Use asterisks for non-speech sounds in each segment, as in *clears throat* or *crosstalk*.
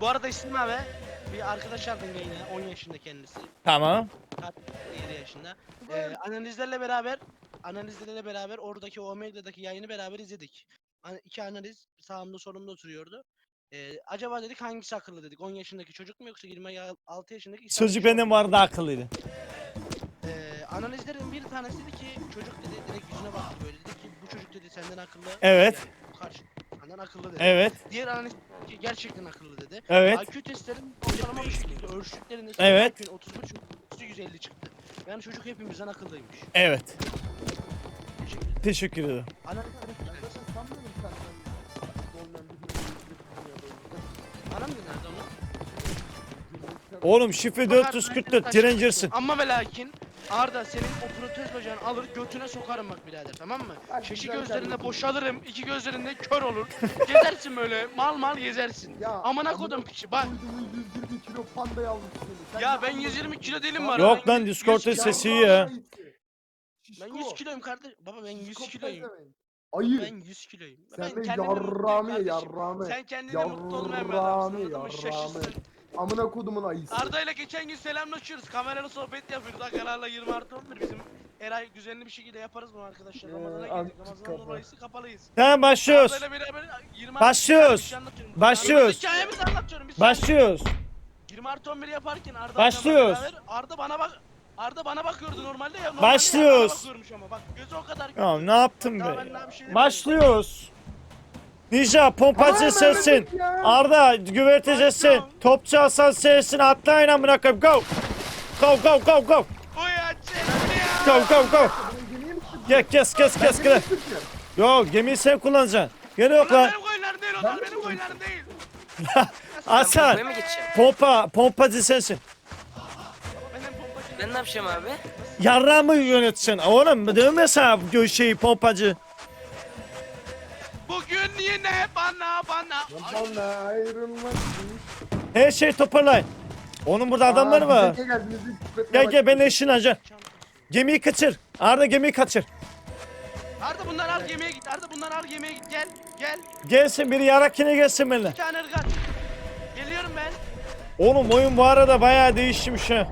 Bu arada İslim abi bir arkadaş aldım yayına 10 yaşında kendisi. Tamam. 7 yaşında. Ee, analizlerle beraber analizlerle beraber oradaki Omega'daki yayını beraber izledik. An- iki analiz sağımda solumda oturuyordu. Ee, acaba dedik hangisi akıllı dedik. 10 yaşındaki çocuk mu yoksa 26 yaşındaki çocuğu mu? benden vardı akıllıydı. Ee, analizlerin bir tanesi dedi ki çocuk dedi direkt yüzüne baktı böyle dedi ki bu çocuk dedi senden akıllı. Evet. Yani bu karşı senden akıllı dedi. Evet. Diğer analiz gerçekten akıllı dedi. Evet. IQ testlerin ortalama bir şekilde ölçtüklerinde Evet. IQ'nin 31 üstü 150 çıktı. Yani çocuk hepimizden akıllıymış. Evet. Teşekkür ederim. Teşekkür ederim. Analiz Anam da nerede onu? Oğlum şifre 444 Direncer'sın. Ama ve lakin Arda senin o protez bacağını alır götüne sokarım bak birader tamam mı? Bak, Şeşi güzel gözlerinde kardeşim. boşalırım, iki gözlerinde kör olur. *laughs* gezersin böyle, mal mal gezersin. Ya, Amına kodum piçi bak. Uyduğunu 120 kilo panda seni. Ya ben anladın? 120 kilo değilim var. Yok ben lan yüz- Discord'un 100 kilo- sesi iyi ya. Ben 100 kiloyum kardeş. Baba ben 100 kiloyum. Ayı. Ben 100 kiloyum. Sen de ben kendimle mutluyum yarrağımı ye kardeşim. yarrağımı. Sen kendine mutlu olmayan bir adamsın Yarrağımı anladın mı? yarrağımı. Şaşırsın. Amına kodumun ayısı. Arda ile geçen gün selamlaşıyoruz. Kameralı sohbet yapıyoruz. Agalarla 20 artı 11 bizim Eray güzelli bir şekilde yaparız bunu arkadaşlar. Ee, Ramazan'a az girdik. Ramazan kafa. dolayısı kapalıyız. Tamam başlıyoruz. Arda ile beraber 20 Başlıyoruz. Bir şey anlatıyorum. Başlıyoruz. Arda hikayemizi anlatıyorum. Saniye. Başlıyoruz. 20 artı 11 yaparken Arda Başlıyoruz. beraber Arda bana bak Arda bana bakıyordu normalde ya. Normalde Başlıyoruz. Bana bakıyormuş ama bak gözü o kadar Ya ne yaptım be? şey demiyorum. Başlıyoruz. Ninja pompacı sensin. Arda güverteci. Topçu Hasan sensin. Atlayın amına koyayım. Go. Go go go go. Go go go. Gel kes kes kes kes. Yok gemiyi sen kullanacaksın. Gene yok lan. benim koyunlarım değil onlar benim koyunlarım değil. *laughs* Hasan. Pompa pompacı sensin. Ben ne yapacağım abi? Yarrağı mı yönetsin? Oğlum dövme sana bu şeyi pompacı. Yine bana bana. Bana ayrılmak. Her şey toparlayın. Onun burada adamları var. Gel gel ben eşin acan. Gemiyi kaçır. Arda gemiyi kaçır. Arda bunlar al gemiye git. Arda bunlar al gemiye git. Gel. Gel. Gelsin biri yarak yine gelsin benimle. Bir tane ırgat. Geliyorum ben. Oğlum oyun bu arada bayağı değişmiş ha.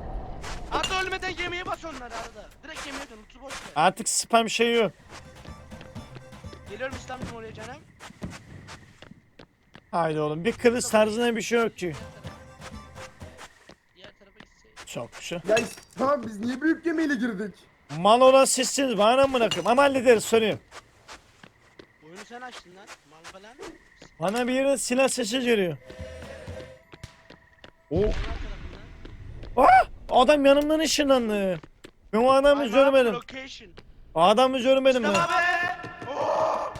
Arda ölmeden gemiye bas onları Arda. Direkt gemiye dön. Lütfü boş ver. Artık spam şey yok. Geliyorum İstanbul'um oraya canım. Haydi oğlum bir kılıç tarzında bir şey yok ki. Diğer tarafa. Çok güzel. Ya tamam biz niye büyük gemiyle girdik? Mal olan sizsiniz bana mı bırakın? Ama hallederiz soruyorum. Oyunu sen açtın lan. Mal falan. Bana bir yere silah sesi geliyor. O Sol tarafından. Ah! Adam yanımdan ışınlandı. Ben o adamı I'm görmedim. Location. O adamı görmedim ben. Tamam be. Oh!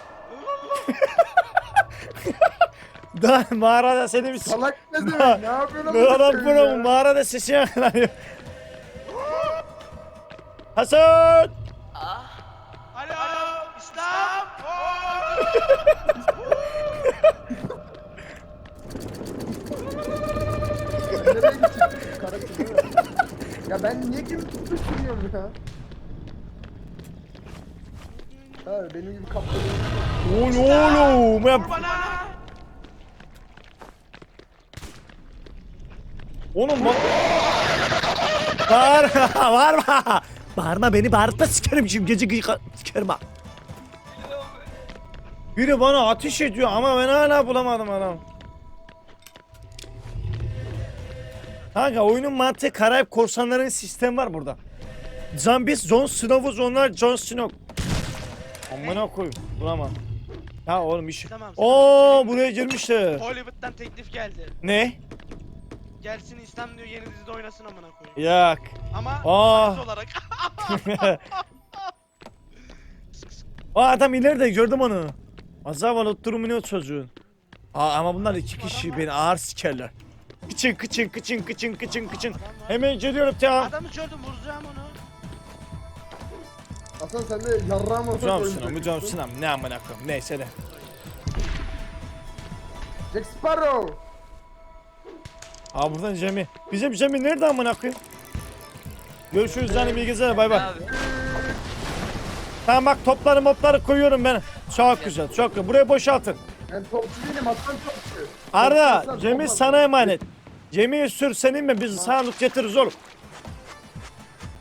Daha mağarada seni bir Salak ne Ne- demek? Ne yapıyorsun? Amına adam bunu mağarada sesi yakalanıyor. Hasan! Alo. İslam. Nereye gidecek? Mi? Ya ben niye gemi tutmuş sürüyorum ya? Ha benim gibi kaptanım. Oğlum ya Vur bana. Oğlum bak. Bağırma, *laughs* bağırma. Bağırma beni bağırtma sikerim şimdi gece gıy- sikerim ha. Biri bana ateş ediyor ama ben hala bulamadım adam. Kanka oyunun mantığı Karayip Korsanların sistemi var burada. Zombies, Jon Snow'uz onlar Jon Snow. Amına koyayım bulamam. Ya oğlum iş. Tamam, Oo buraya girmişler. Hollywood'dan teklif geldi. Ne? Gelsin İslam diyor yeni dizide oynasın amına koyayım. Yak. Ama Aa. olarak. *laughs* o adam ileride gördüm onu. Azab alıp durumu ne çocuğun. Aa, ama bunlar iki kişi beni ağır sikerler. Kıçın kıçın kıçın kıçın kıçın kıçın. Hemen geliyorum tamam. Adamı gördüm vuracağım onu. Hasan sen de yarrağım olsa Hocam sınam hocam sınam ne amına koyayım neyse de. Jack Sparrow. Aa buradan Cemi. Bizim Cemi nerede amına koyayım? Görüşürüz canım iyi geceler bay bay. Abi. Tamam bak topları mopları koyuyorum ben. Çok güzel çok güzel. Burayı boşaltın. Ben topçu değilim aslan topçu. Arda topla. sana emanet. Cemil sür senin mi biz sağlık getiririz oğlum.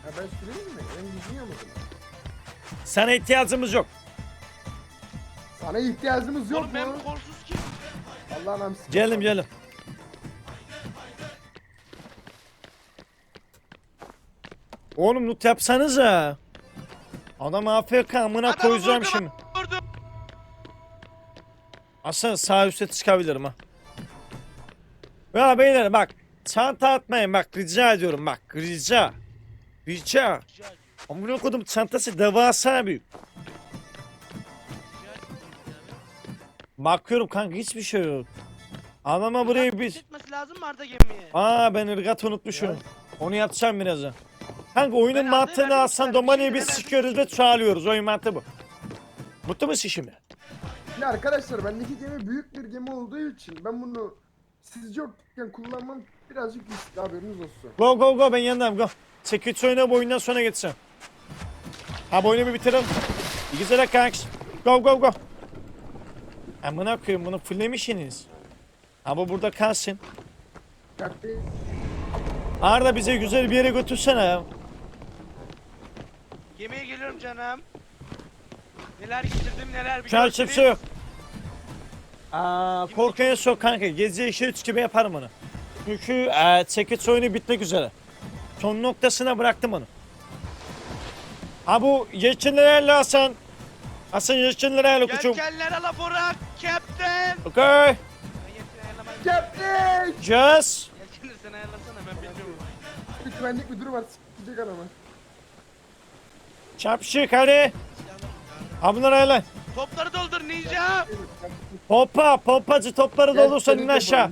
Ya ben süreyim mi? Ben gidiyor musun? Sana ihtiyacımız yok. Sana ihtiyacımız yok Oğlum ben mu? bu kolsuz kim? Allah'ın hamsi. Geldim geldim. Oğlum loot yapsanıza. Adam AFK amına Adamı koyacağım vurdum, şimdi. Vurdum. Aslında sağ üstte çıkabilirim ha. Ya beyler bak. Çanta atmayın bak rica ediyorum bak rica. Rica. Amına kodum çantası devasa büyük. Bakıyorum kanka hiçbir şey yok. Adama burayı lazım mı Arda gemiye? Aa ben ırgat unutmuşum. Onu yapacağım birazdan. Kanka oyunun Ben mantığını alsan Domani'yi şimdi biz sikiyoruz ve çağırıyoruz. Oyun mantığı bu. Mutlu musun şimdi? Şimdi arkadaşlar bendeki gemi büyük bir gemi olduğu için ben bunu siz yokken kullanmam birazcık riskli haberiniz olsun. Go go go ben yanındayım go. Çekiç oyna bu oyundan sonra geçeceğim. Ha bu oyunu bir bitirelim. İyi güzel kanks. Go go go. Amına koyayım bunu fulllemişsiniz. Ha bu burada kalsın. Arda bize güzel bir yere götürsene ya. Gemiye geliyorum canım. Neler getirdim neler bir görseniz. kimse yok. Aa, korkuya sok kanka. Gezi işi üç gibi yaparım onu. Çünkü e, çekiç oyunu bitmek üzere. Son noktasına bıraktım onu. Ha bu yeşillerle Hasan. Hasan yeşillerle kuçum. Yelkenler alaforak Captain. Okay. Captain! Just. Yelkenleri sen ayarlasana ben bilmiyorum. Bir güvenlik müdürü var sikecek adamı. Çapşık hadi. Ha bunları ayarla. Topları doldur ninja. Hoppa. Pompacı topları seni in aşağı.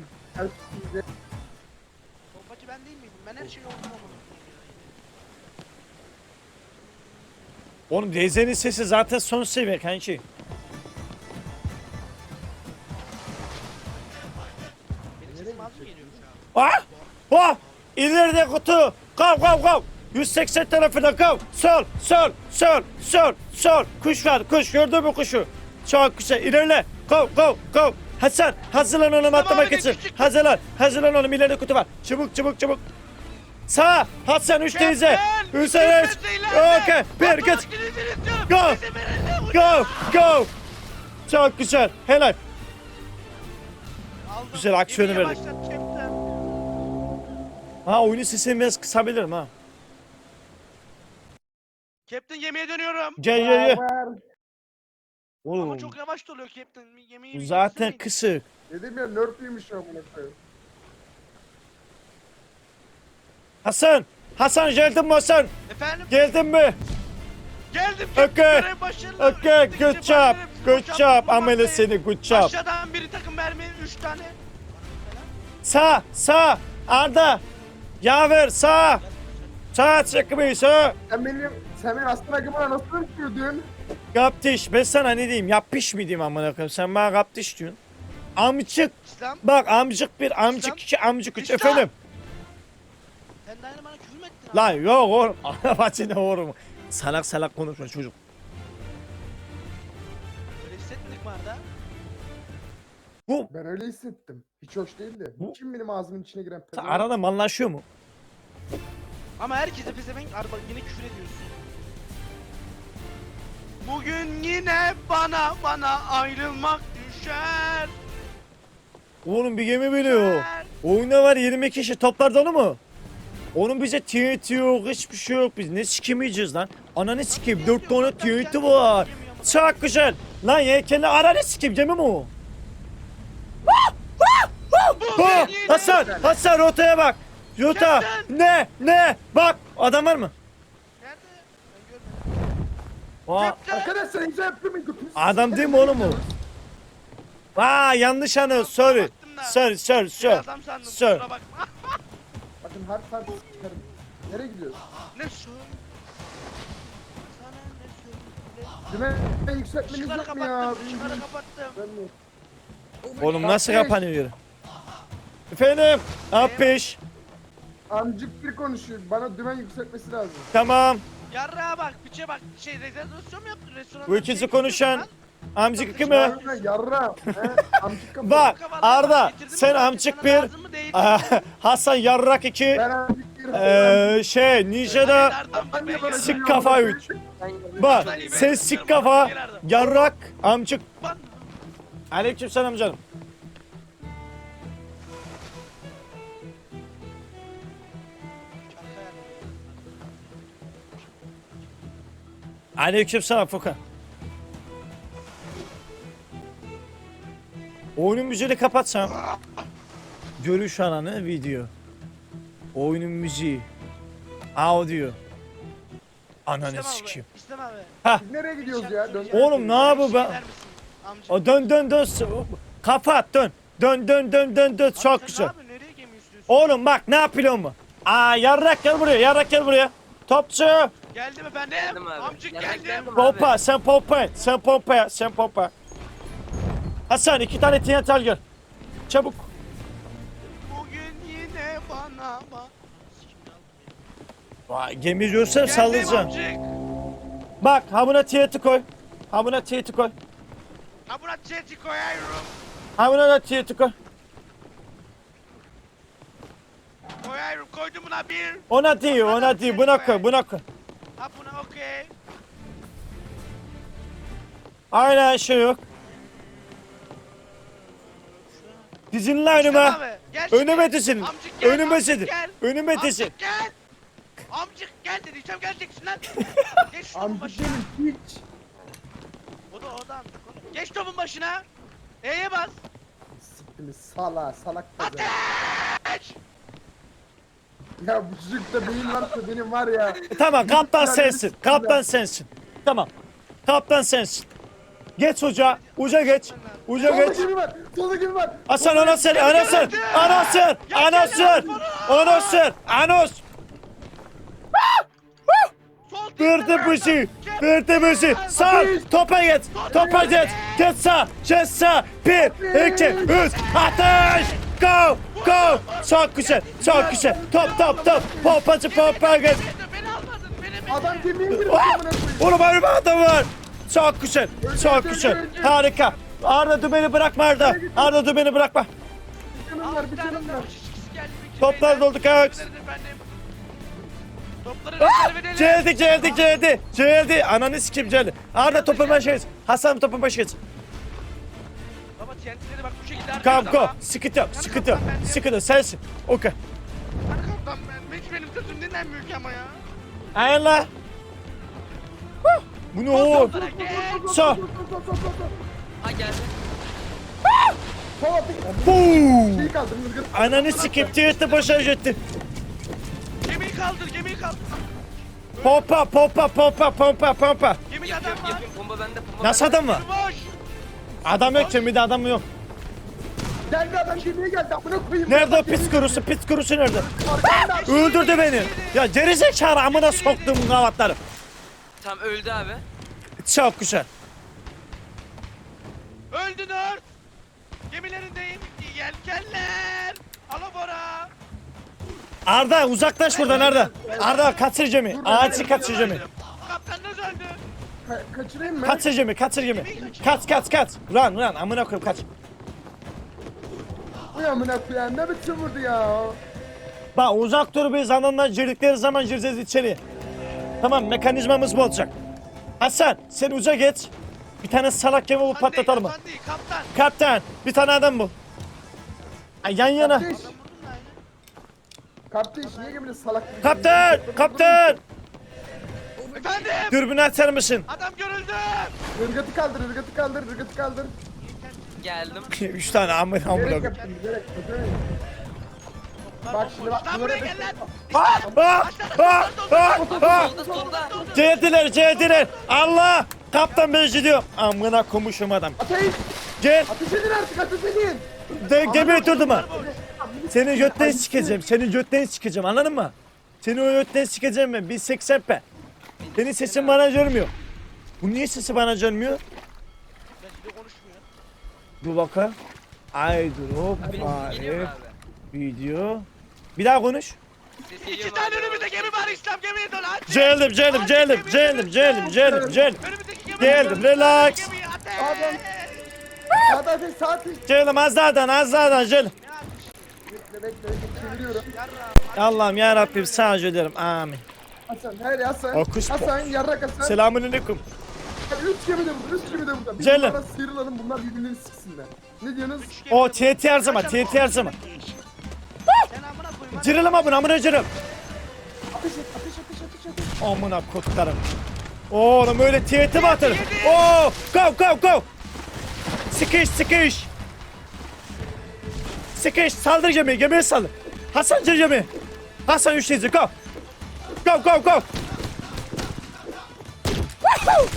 Pompacı ben değil miydim? Ben her şeyi oldum. Oğlum DZ'nin sesi zaten son seviye kanki. Benim sesim az mı geliyor şu an? Ah! Ah! İleride kutu. Kav kav kav. 180 tarafına kav. Sol, sol, sol, sol, sol. Kuş var, kuş. Gördün mü kuşu? Çok güzel. İlerle. Kav, kav, kav. Hasan, hazırlan oğlum Tamam atlamak için. Hazırlan, hazırlan oğlum. İleride kutu var. Çabuk, çabuk, çabuk. Sağ, Hasan 3 teyze. Hüseyin. lütfen ilerle. Okey, bir istiyorum. Go. Go, go. Çok güzel. Helal. Aldım. Güzel, aksiyonu verdik. Ha oyunun sesini biraz kısabilirim ha. Captain gemiye dönüyorum. Gel gel gel. Ama Oğlum çok yavaş doluyor Captain. Gemiyi bir zaten kısık. Dedim ya nörpüymüş amına koyayım. Hasan! Hasan geldin mi Hasan? Efendim? Geldin mi? Geldim. Okay. Captain. Görev başarılı. Okay, good job. Good job. bu Amele seni good job. Aşağıdan biri takım mermi 3 tane. Sağ, sağ. Arda. Yaver sağ. Sağ çıkmayı sağ. Sen benim, sen benim aslan akımına nasıl öpüyordun? Kaptiş. Ben sana ne diyeyim? Yapış mı diyeyim amına koyayım? Sen bana kaptiş diyorsun. Amcık. İslam Bak amcık bir, amcık İslam. iki, amcık üç. İslam. Efendim. sen de aynı bana küfür mü ettin? Lan yok oğlum. *laughs* Anabacını oğlum. Salak salak konuşma çocuk. Öyle hissetmedik mi Arda? Bu Ben öyle hissettim. Hiç hoş değildi. Bu- Kim benim ağzımın içine giren sen pezevenk? arada mallaşıyor mu? Ama herkese pezevenk Arda yine küfür ediyorsun. Bugün yine bana bana ayrılmak düşer. Oğlum bir gemi biliyor. Oyunda var 20 kişi toplar dolu mu? Onun bize TNT yok hiçbir şey yok. Biz ne sikemeyeceğiz lan? Ananı sikeyim 4 tane TNT var. Çok güzel. Lan yelkenli ananı sikeyim gemi mi o? Ha, Hasan Hasan rotaya bak. Rota. Ne ne? Bak adam var mı? Aa. Arkadaşlar imza yaptırmayın götünü. adam değil mi oğlum o? Aa yanlış anı sorry Baktım da. Sorry sorry Bir sorry adam sandım Sir. kusura bakma. *laughs* Bakın harf harf sikerim. Nereye gidiyoruz? ne söyle? Sana ne söyle? Dümen yükseltmeniz Işıkları yok mu ya? kapattım, ışıkları kapattım. Mi? Oğlum nasıl Kardeş, kapanıyor? Efendim Apiş Amcık bir konuşuyor. Bana dümen yükseltmesi lazım. Tamam Yarrağa bak, biçe bak. Şey rezervasyon mu yaptın? Restoran Bu ikisi konuşan- Amcık kimi? Yarra yarra. He, Amcık kafa. Bak Arda sen amcık bir mı Hasan yarrak iki Ben amcık bir. Eee şey Ninja'da sik kafa üç. Bak sen sik kafa yarrak amcık. Aleyküm selam canım. Aleyküm selam Furkan. Oyunun müziğini kapatsam. Görüş alanı video. Oyunun müziği. Audio. Ananı İstem abi, sikeyim. İstem abi. Biz nereye gidiyoruz ya? Dön. Oğlum ne yapıyor Bir be? der misin? Amcık. O dön dön dön. Kapat dön. Dön dön dön dön dön. Abi Çok sen güzel. Ne yapıyorsun? Nereye gemi istiyorsun? Oğlum bak ne yapıyor mu? Aa yarrak gel buraya. Yarrak gel buraya. Topçu. Geldim efendim. Geldim abi. Amcık geldim. geldim abi. Pompa sen pompa. Sen pompa ya. Sen pompa. Hasan iki tane TNT al gel. Çabuk. Bugün yine bana bak. Vay, gemi görsem Geldim sallayacağım. amcık. Bak ha buna TNT koy. Ha buna TNT koy. Ha buna çeti koyuyorum. Ha buna da TNT koy. Koyuyorum. Koydum buna bir. Ona değil ona değil. Buna koy buna koy. Ha buna okey. Aynen şey yok. Dizin lan önüme. Önüme dizin. Amcık gel, Önüme amcık dizin. gel. Önüme dizin. Amcık gel. Amcık gel dediysem geleceksin lan. *laughs* Geç topun Amcık başına. benim hiç. O da o da amcık. oğlum. Geç topun başına. E'ye bas. Siktimi sala salak kadar. Geç. Ya bu çocukta beyin varsa benim var ya. Tamam kaptan sensin. Kaptan sensin. Tamam. Kaptan sensin. Geç uca. Uca geç. Uca Solda geç. gibi var. Solda gibi var. Hasan ona sen. Ana sen. Ana sen. Ana sen. Anos. Sol Verdi bu. Verdi şey. Sağ. Topa geç. Topa geç. Geç sağ. Geç sağ. Bir, iki, üç. Ateş. Go. Go. Çok güzel. Çok güzel. Top top top. Pompacı pompa geç. Beni almadın. Beni beni. Adam gemiye girdi Ah! amına koyayım. Oğlum önüme adam var. Çok güzel. Çok güzel. Harika. Arda dümeni bırakma Arda. Arda dümeni bırakma. Bir canım var bir canım var. Toplar doldu kaç. Topları rezerv edelim. Geldi geldi geldi. Geldi. Ananı sikim geldi. Arda topun başı. Hasan topun başı TNT'leri bak bu şekilde Come go. Sıkıntı yok. Sıkıntı yok. Sıkıntı yok. Sensin. Okey. Kaptan ben, hiç benim sözüm dinlenmiyor ki ama ya. Ayarla. Huh. Bu ne oğlum? Sağ. Ha geldi. Boom. şey kaldı. Mızgır. Ananı sikim tiyeti boşa gitti. Gemiyi kaldır gemiyi kaldır. Pompa pompa pompa pompa pompa. Gemide adam var. yapıyorum. Bomba bende. Bomba Nasıl adam var? Boş. Adam yok kimide adam yok. Geldi adam gemiye geldi. Amına koyayım. Nerede o pis kurusu? Pis kurusu nerede? Öldürdü beni. Ya gerizekalı amına soktum gavatları. Tamam öldü abi. Çok güzel. Öldü dört. Gemilerindeyim. Yelkenler. Alabora. Arda uzaklaş buradan Arda. Arda kaçır Cem'i. Ağaçı kaçır Cem'i. Kaptanınız öldü. Ka- kaçırayım mı? Kaçır Cem'i, kaçır Cem'i. Kaç kaç kaç. Run run amına koyayım kaç. Uy amına koyayım ne biçim vurdu ya. Bak uzak dur biz ananla girdikleri zaman gireceğiz içeri. Tamam mekanizmamız bu olacak. Hasan sen uca geç. Bir tane salak gemi bulup patlatalım mı? Değil, kaptan. Kaptan bir tane adam bul. Ay, yan yana. Kapteş. Kapteş niye gemide salak gibi Kaptan! Kaptan! Efendim. Dürbünü açar mısın? Adam görüldü. Irgatı kaldır, ırgatı kaldır, ırgatı kaldır. Geldim. *laughs* Üç tane amına amına Bilerek koyayım. yaptım, bilerek. Ödemeyin. Bak şimdi bak, Lan buraya gel lan. Ah! Ah! Ah! Ah! Ah! Solda solda. Geldiler geldiler. Allah! Kaptan ben gidiyor. Amına komuşum adam. Ateş! Gel. Ateş edin artık, ateş edin! De, gemi durdu mu? Seni götten sikeceğim. Seni götten sikeceğim anladın mı? Seni o götten sikeceğim ben. 180 pe. Senin sesin bana gelmiyor. Bu niye sesi bana gelmiyor? Belki de konuşmuyor. Dur bakayım. Geliyor mu Arif. Video. Bir daha konuş. İki tane önümüzde gemi var İslam gemiye dön. Aç. Geldim geldim geldim geldim geldim geldim geldim. Önümüzdeki gemi. Geldim, relax. Gemiyi. Adam. Ateş ateş. Celim az az ateşi? Bekle bekle bekle çeviriyorum. Yarra. Allah'ım ya Rabbim sağ ederim amin. Hasan hayır Hasan. Alkış. Hasan yarrak Hasan. Selamünaleyküm. Üç gemi de burada üç gemi de burada. Biz Celal. bunlara sıyrılalım bunlar birbirlerini sıksınlar. Ne diyorsunuz? O TNT her zaman. TNT her zaman. Sen amına koyayım. hadi. Cirelim abone amına cirelim. Ateş et ateş ateş ateş ateş. Amına kutlarım. Oğlum öyle TNT mi atarım? Oo, go go go. Sıkış sıkış. Sıkış saldır gemiyi gemiye saldır. Hasan gir gemiye. Hasan üçleyecek go. Go go go. Woohoo!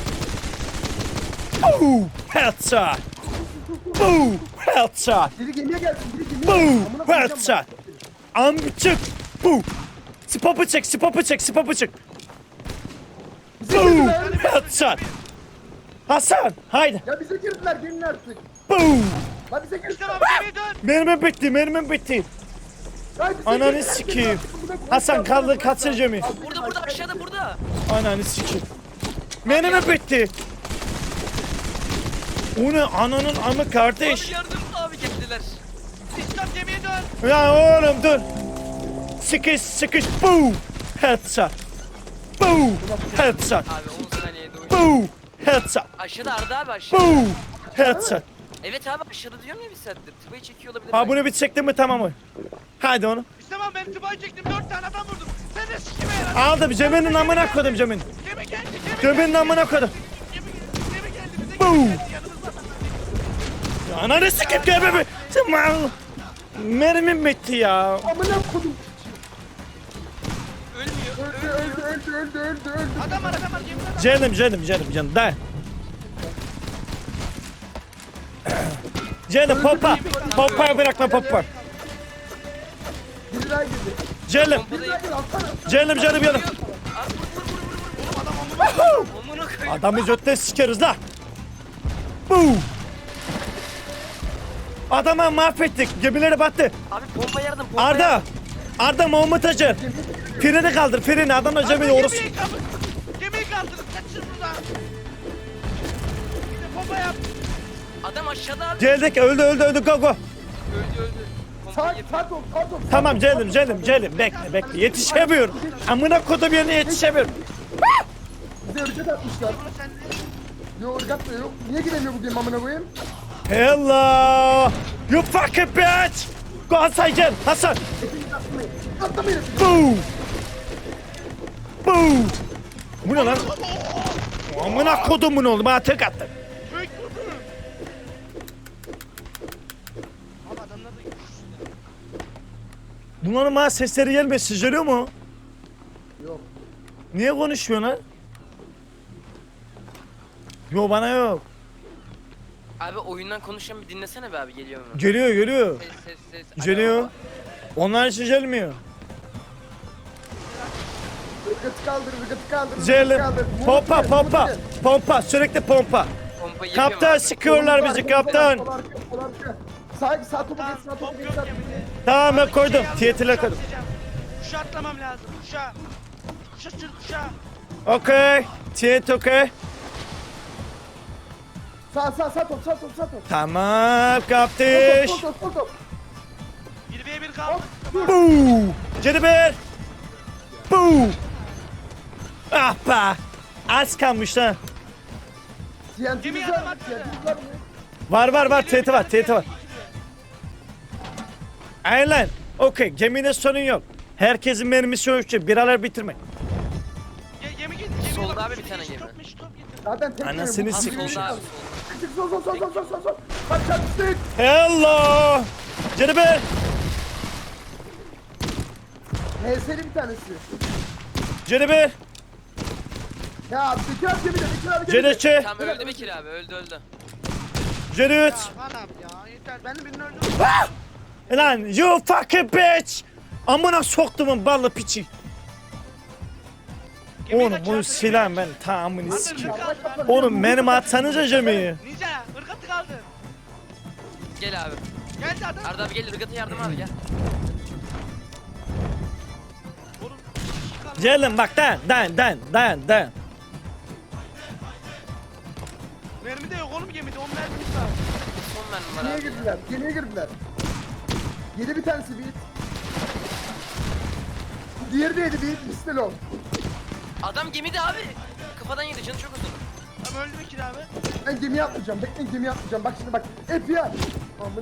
Ooh, headshot. Ooh, headshot. Biri gemiye gelsin biri gemiye Boom! gelsin. Amına koyacağım Headshot! bak. Amcık! Bu! Spop'u çek, spop'u çek, spop'u çek. Girdiler. Headshot! Hasan! Haydi! Ya bize girdiler gelin artık. Boom! La bize girdiler. Tamam gemiye dön. Mermim bitti, mermim bitti. Ananı sikeyim. Hasan koy. kaçır Cemil. Burada burada aşağıda burada. Ananı sikeyim. Mermim bitti. O ne ananın amı kardeş. Abi yardım abi geldiler. İslam gemiye dön. Ya oğlum dur. Sıkış sıkış. Boom! Headshot. Boom! Headshot. Abi 10 saniyede oyun. Boom! Headshot. Aşağıda Arda abi aşağıda. Boom! Headshot. Evet abi aşağıda diyorum ya bir saattir. Tıbayı çekiyor olabilir. Ha belki. bunu bir çektin mi tamam mı? Hadi onu. Abi ben tıbayı çektim. Dört tane adam vurdum. Sen de sikime yaradın. Aldım Cemil'in amına koydum Cemil. Gemi geldi. Gemi Cemil'in geldi. amına koydum. Gemi, gemi geldi. Bize Boom. gemi geldi. Yanımızda. Ya Ananı sikip gel bebe. Tamam. Mermim bitti ya. Amına kodum. Ölmüyor. Öldü öldü öldü öldü öldü öldü. Adam var adam var. Gemide adam. Canım canım canım canım da. Canım popa. Popa'yı bırakma popa. Biri daha girdi. Canım. Biri daha girdi. Alsana. Canım canım canım. Adamı götten sikeriz la. Boom. Adamı mahvettik. Gemileri battı. Abi pompa yardım pompa Arda. yardım. Arda Muhammed Acar. Freni kaldır freni. Adamla Cemil orası. Gemiyi kaldır. Gemiyi kaldırın. Kaçın buradan. Bir de bomba yap. Adam aşağıda abi. Geldik öldü öldü öldü go go. Öldü öldü. Sağ top. Tamam Celim Celim Celim bekle bekle yetişemiyorum. Amına kodum yerine yetişemiyorum. Bize ırgat atmışlar. De. Yok da yok. Niye giremiyor bu gemi amına koyayım? Hello. You fucking bitch. Go Hasan gel Hasan. Atlamayın. Boom. Boom. Bu ne lan? Amına kodumun oğlum bana tek attı. Bunların bana sesleri gelmiyor siz geliyor mu? Yok. Niye konuşmuyorsun lan? Yo bana yok. Abi oyundan konuşan bir dinlesene be abi geliyor mu? Geliyor geliyor. Ses ses ses. Geliyor. Alo. Onlar için gelmiyor. Irgatı kaldır ırgatı kaldır. ırgatı kaldır. Pompa pompa. Pompa sürekli pompa. Pompayı yapıyorum Kaptan abi. sıkıyorlar bizi kaptan. Arka, sol arka. Sağ sağ topu Tamam geç sağ topu geç sağ gemide. Tamam ben koydum. kuşa koydum. Kuşa atlamam lazım. Kuşa. Kuşa sür kuşa. Okey. Tiyet okey. Sağ sağ sağ top sağ top sağ top. Tamam Sol kaptiş. top sol top sol top. 1v1 kaldı. Buu. Cediber. Buu. Ah be. Az kalmış lan. TNT'miz Gemiye var adam mı? atladı. TNT'miz var mı? Var var var. Tiyeti var. Tiyeti var. Aynen. Okey. Gemide sorun yok. Herkesin mermisi ölçü. Biralar bitirmek. Ge gemi gitti. Gemi Solda abi bir tane gemi. Top, yeşil top getir. Zaten tek Anasını solda abi. Küçük sol sol sol sol sol sol sol. Bak çarpıştık. Hello. Cediber. HS'li bir tanesi. Cediber. Ya abi gemide abi gemide. Cedeçe. Tam öldü Bekir abi öldü öldü. Cedüt. Ya ya yeter. Ben de birini öldürdüm. Lan you fucking bitch. Amına soktumun ballı piçi. Oğlum de bu çarptı, silah gemiyi ben tamamını sikeyim. Oğlum benim atsanıza gemiyi. Ninja ırgatı kaldı. Gel abi. Geldi adam. Arda abi gel ırgatı yardım abi gel. Gelin bak dayan dayan dayan dayan dayan. Mermi de yok oğlum gemide 10 mermimiz var. Son mermi var abi. girdiler. Gemiye girdiler. Yedi bir tanesi bir. Diğeri de yedi bir. Mistel o. Adam gemide abi. Kafadan yedi canı çok uzun. Ama öldü Bekir abi. Ben gemiye atlayacağım. Bekleyin gemiye atlayacağım. Bak şimdi bak. Hep ya.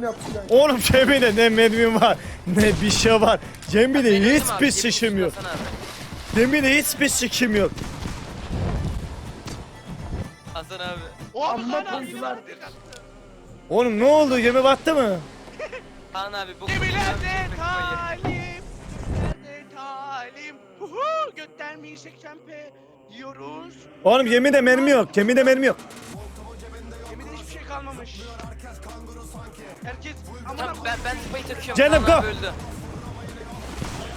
Yapacağım. Oğlum cebinde ne mermim var ne bir şey var. Cebinde Ben öldüm hiçbir abi, sikim geminin yok. üstüne Hasan abi. Hiçbir yok. Hasan abi. O abi Amma abi koydular. Oğlum ne oldu gemi battı mı? Kaan abi bu Gemilerde talim. Gemilerde talim. Huhu götten 1080p diyoruz. Oğlum gemide mermi yok gemide mermi yok. Gemide hiçbir şey kalmamış. Herkes amına Tamam ben, ben tıpayı takıyorum. Canım, Kaan go. abi öldü.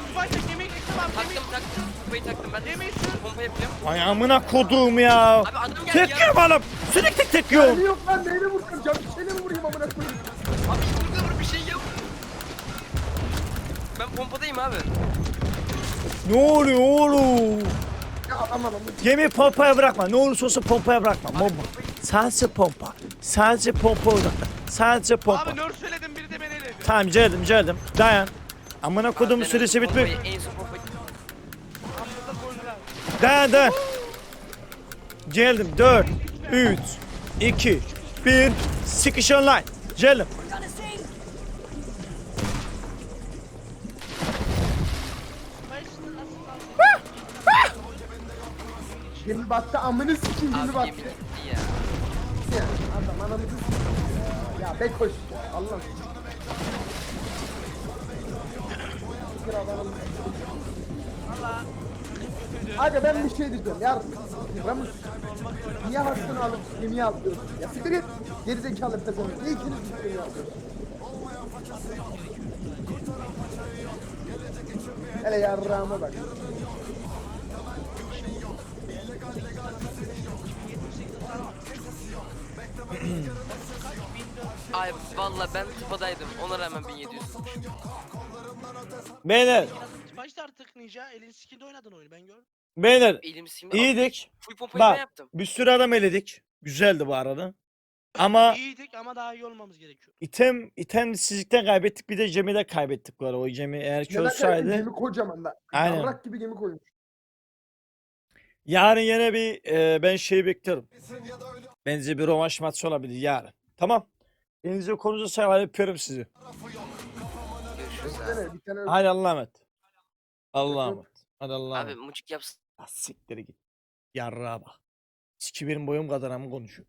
Kubayla gemiyi geçtim abi. Taktım taktım. Tıpayı taktım ben. Gemiyi sür. Pompa yapıyorum. Ay amına koduğum ya. Abi adam geldi ya. Tekiyorum oğlum. Sürekli tekiyorum. Mermi yok lan. Neyle vuracağım? Cam bir şeyle mi vurayım amına koyayım? Abi Ben pompadayım abi. Ne oluyor oğlum? Ya. Gemi pompaya bırakma. Ne olursa olsun pompaya bırakma. Bomba. Sadece pompa. Sadece pompa odaklı. Sadece pompa. Abi nör söyledim biri de beni eledi. Tamam geldim geldim. Dayan. Amına kodumun süresi En son koydular. Dayan dayan. Geldim. 4, 3, 2, 1. Sıkış online. Geldim. Gemi battı. Amını sikeyim gemi Abi battı. gitti ya. Ya, Adam anamızı sikeyim ya. Be koş. Allah'ım. Siktir adamım. Aga ben bir şey diyeceğim ya. Ramus. Niye hakkını alıp gemiye atlıyorsun? Ya siktir git. Geri zekalı pezevenk. Niye ikiniz bir gemiye atlıyorsunuz? Hele yarrağıma bak. *clears throat* Ay valla ben tıpadaydım. Ona rağmen 1700. Beyler. Başta artık Ninja elin skill'de oynadın oyunu ben gördüm. Beyler. Elim iyiydik. Full pompayı ben Bak. yaptım. Bir sürü adam eledik. Güzeldi bu arada. Ama İyiydik ama daha iyi olmamız gerekiyor. item itemsizlikten kaybettik. Bir de Cem'i kaybettik bu arada. O Cem'i eğer kaybettin? olsaydı. Gemi kocaman da. Aynen. Yarrak gibi gemi koymuş. Yarın yine bir e, ben şeyi bekliyorum. Bence bir rövanş maçı olabilir yarın. Tamam. Elinize konunuza sağlık öpüyorum sizi. Hadi Allah'a emanet. Allah'a emanet. Hadi Allah'a Abi emanet. mucuk yapsın. Ah, Siktir git. Yarrağa bak. Siki benim boyum kadar ama konuşuyor.